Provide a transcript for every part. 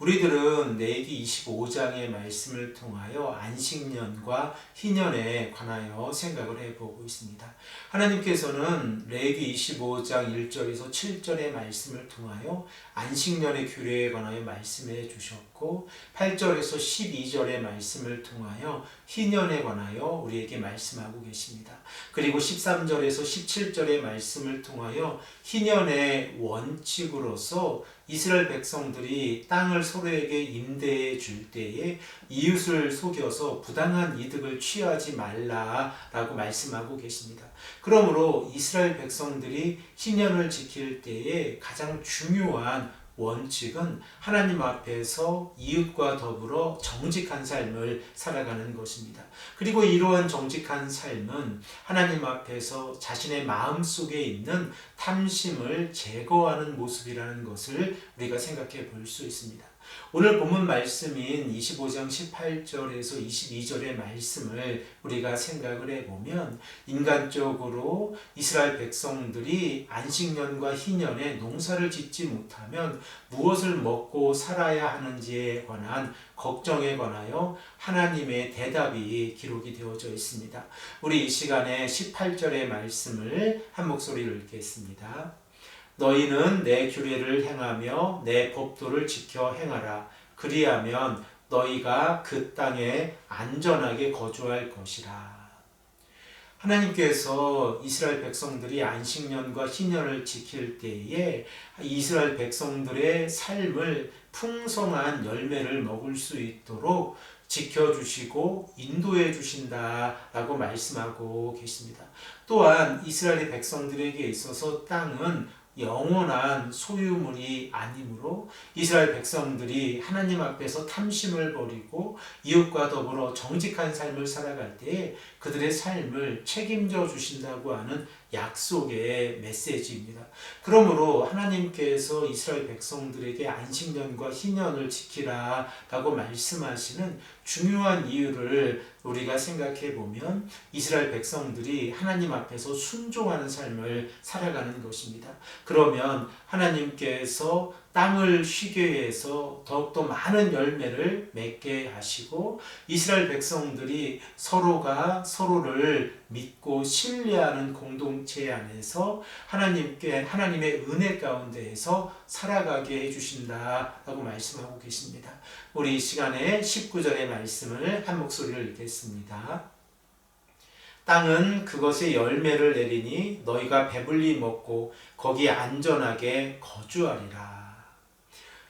우리들은 레기 25장의 말씀을 통하여 안식년과 희년에 관하여 생각을 해보고 있습니다. 하나님께서는 레기 25장 1절에서 7절의 말씀을 통하여 안식년의 규례에 관하여 말씀해 주셨고 8절에서 12절의 말씀을 통하여 희년에 관하여 우리에게 말씀하고 계십니다. 그리고 13절에서 17절의 말씀을 통하여 희년의 원칙으로서 이스라엘 백성들이 땅을 서로에게 임대해 줄 때에 이웃을 속여서 부당한 이득을 취하지 말라라고 말씀하고 계십니다. 그러므로 이스라엘 백성들이 신년을 지킬 때에 가장 중요한 원칙은 하나님 앞에서 이웃과 더불어 정직한 삶을 살아가는 것입니다. 그리고 이러한 정직한 삶은 하나님 앞에서 자신의 마음 속에 있는 탐심을 제거하는 모습이라는 것을 우리가 생각해 볼 수 있습니다. 오늘 본문 말씀인 25장 18절에서 22절의 말씀을 우리가 생각을 해보면 인간적으로 이스라엘 백성들이 안식년과 희년에 농사를 짓지 못하면 무엇을 먹고 살아야 하는지에 관한 걱정에 관하여 하나님의 대답이 기록이 되어져 있습니다. 우리 이 시간에 18절의 말씀을 한 목소리로 읽겠습니다. 너희는 내 규례를 행하며 내 법도를 지켜 행하라. 그리하면 너희가 그 땅에 안전하게 거주할 것이라. 하나님께서 이스라엘 백성들이 안식년과 희년을 지킬 때에 이스라엘 백성들의 삶을 풍성한 열매를 먹을 수 있도록 지켜주시고 인도해 주신다라고 말씀하고 계십니다. 또한 이스라엘 백성들에게 있어서 땅은 영원한 소유물이 아니므로 이스라엘 백성들이 하나님 앞에서 탐심을 버리고 이웃과 더불어 정직한 삶을 살아갈 때에 그들의 삶을 책임져 주신다고 하는 약속의 메시지입니다. 그러므로 하나님께서 이스라엘 백성들에게 안식년과 희년을 지키라 라고 말씀하시는 중요한 이유를 우리가 생각해 보면 이스라엘 백성들이 하나님 앞에서 순종하는 삶을 살아가는 것입니다. 그러면 하나님께서 땅을 쉬게 해서 더욱더 많은 열매를 맺게 하시고 이스라엘 백성들이 서로가 서로를 믿고 신뢰하는 공동체 안에서 하나님께 하나님의 은혜 가운데에서 살아가게 해 주신다라고 말씀하고 계십니다. 우리 이 시간에 19절의 말씀을 한 목소리로 읽겠습니다. 땅은 그것의 열매를 내리니 너희가 배불리 먹고 거기 안전하게 거주하리라.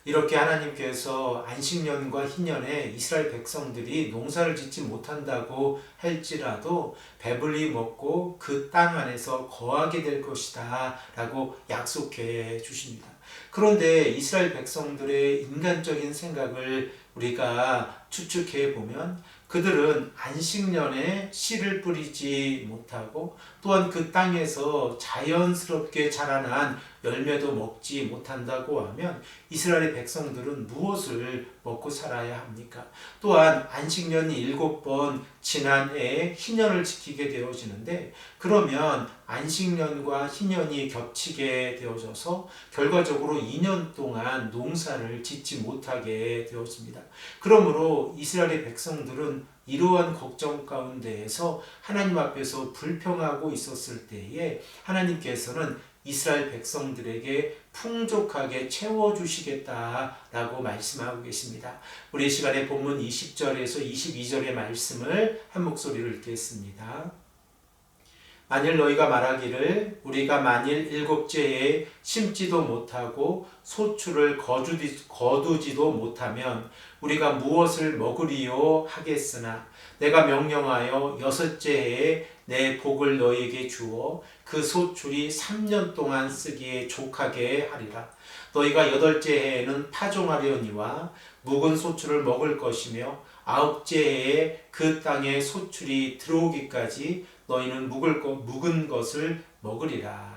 이렇게 하나님께서 안식년과 희년에 이스라엘 백성들이 농사를 짓지 못한다고 할지라도 배불리 먹고 그 땅 안에서 거하게 될 것이다 라고 약속해 주십니다. 그런데 이스라엘 백성들의 인간적인 생각을 우리가 추측해 보면 그들은 안식년에 씨를 뿌리지 못하고 또한 그 땅에서 자연스럽게 자라난 열매도 먹지 못한다고 하면 이스라엘 백성들은 무엇을 먹고 살아야 합니까? 또한 안식년이 일곱 번 지난 해에 희년을 지키게 되어지는데 그러면 안식년과 희년이 겹치게 되어져서 결과적으로 2년 동안 농사를 짓지 못하게 되었습니다. 그러므로 이스라엘의 백성들은 이러한 걱정 가운데에서 하나님 앞에서 불평하고 있었을 때에 하나님께서는 이스라엘 백성들에게 풍족하게 채워주시겠다라고 말씀하고 계십니다. 우리 시간에 본문 20절에서 22절의 말씀을 한 목소리로 읽겠습니다. 만일 너희가 말하기를 우리가 만일 일곱째에 심지도 못하고 소출을 거두지, 거두지도 못하면 우리가 무엇을 먹으리요 하겠으나 내가 명령하여 여섯째 해에 내 복을 너희에게 주어 그 소출이 3년 동안 쓰기에 족하게 하리라. 너희가 여덟째 해에는 파종하려니와 묵은 소출을 먹을 것이며 아홉째 해에 그 땅에 소출이 들어오기까지 너희는 묵을 것, 묵은 것을 먹으리라.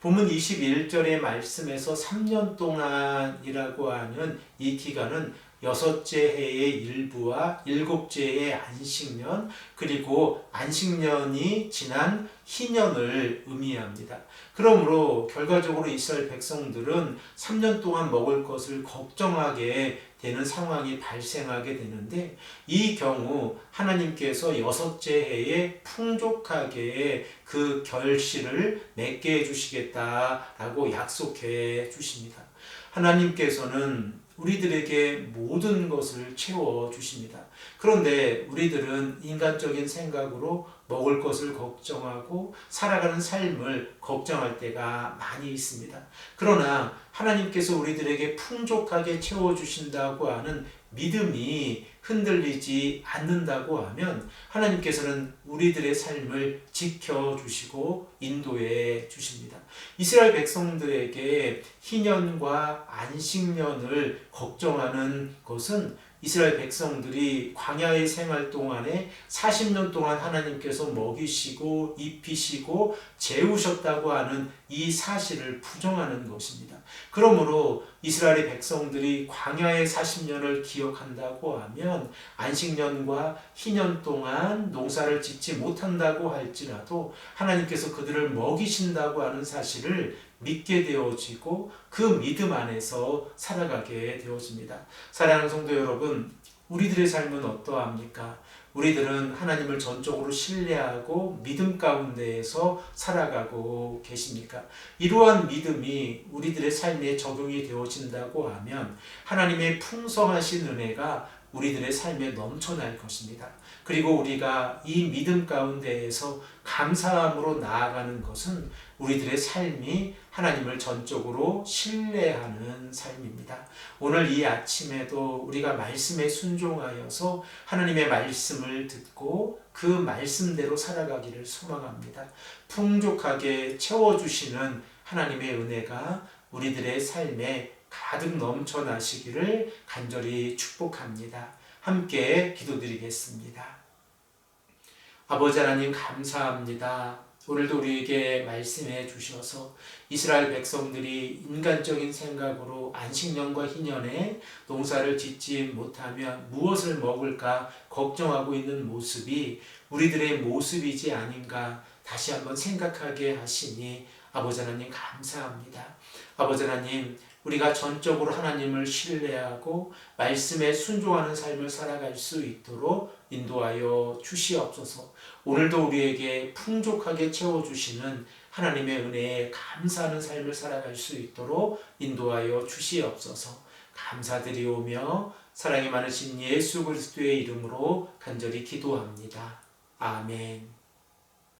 본문 21절의 말씀에서 3년 동안이라고 하는 이 기간은 여섯째 해의 일부와 일곱째 해의 안식년 그리고 안식년이 지난 희년을 의미합니다. 그러므로 결과적으로 이스라엘 백성들은 3년 동안 먹을 것을 걱정하게 되는 상황이 발생하게 되는데 이 경우 하나님께서 여섯째 해에 풍족하게 그 결실을 맺게 해 주시겠다라고 약속해 주십니다. 하나님께서는 우리들에게 모든 것을 채워 주십니다. 그런데 우리들은 인간적인 생각으로 먹을 것을 걱정하고 살아가는 삶을 걱정할 때가 많이 있습니다. 그러나 하나님께서 우리들에게 풍족하게 채워주신다고 하는 믿음이 흔들리지 않는다고 하면 하나님께서는 우리들의 삶을 지켜주시고 인도해 주십니다. 이스라엘 백성들에게 희년과 안식년을 걱정하는 것은 이스라엘 백성들이 광야의 생활 동안에 40년 동안 하나님께서 먹이시고 입히시고 재우셨다고 하는 이 사실을 부정하는 것입니다. 그러므로 이스라엘의 백성들이 광야의 40년을 기억한다고 하면 안식년과 희년 동안 농사를 짓지 못한다고 할지라도 하나님께서 그들을 먹이신다고 하는 사실을 믿게 되어지고 그 믿음 안에서 살아가게 되어집니다. 사랑하는 성도 여러분, 우리들의 삶은 어떠합니까? 우리들은 하나님을 전적으로 신뢰하고 믿음 가운데에서 살아가고 계십니까? 이러한 믿음이 우리들의 삶에 적용이 되어진다고 하면 하나님의 풍성하신 은혜가 우리들의 삶에 넘쳐날 것입니다. 그리고 우리가 이 믿음 가운데에서 감사함으로 나아가는 것은 우리들의 삶이 하나님을 전적으로 신뢰하는 삶입니다. 오늘 이 아침에도 우리가 말씀에 순종하여서 하나님의 말씀을 듣고 그 말씀대로 살아가기를 소망합니다. 풍족하게 채워주시는 하나님의 은혜가 우리들의 삶에 가득 넘쳐나시기를 간절히 축복합니다. 함께 기도드리겠습니다. 아버지 하나님 감사합니다. 오늘도 우리에게 말씀해 주셔서 이스라엘 백성들이 인간적인 생각으로 안식년과 희년에 농사를 짓지 못하면 무엇을 먹을까 걱정하고 있는 모습이 우리들의 모습이지 아닌가 다시 한번 생각하게 하시니 아버지 하나님 감사합니다. 아버지 하나님 우리가 전적으로 하나님을 신뢰하고 말씀에 순종하는 삶을 살아갈 수 있도록 인도하여 주시옵소서. 오늘도 우리에게 풍족하게 채워 주시는 하나님의 은혜에 감사하는 삶을 살아갈 수 있도록 인도하여 주시옵소서. 감사드리오며 사랑이 많으신 예수 그리스도의 이름으로 간절히 기도합니다. 아멘.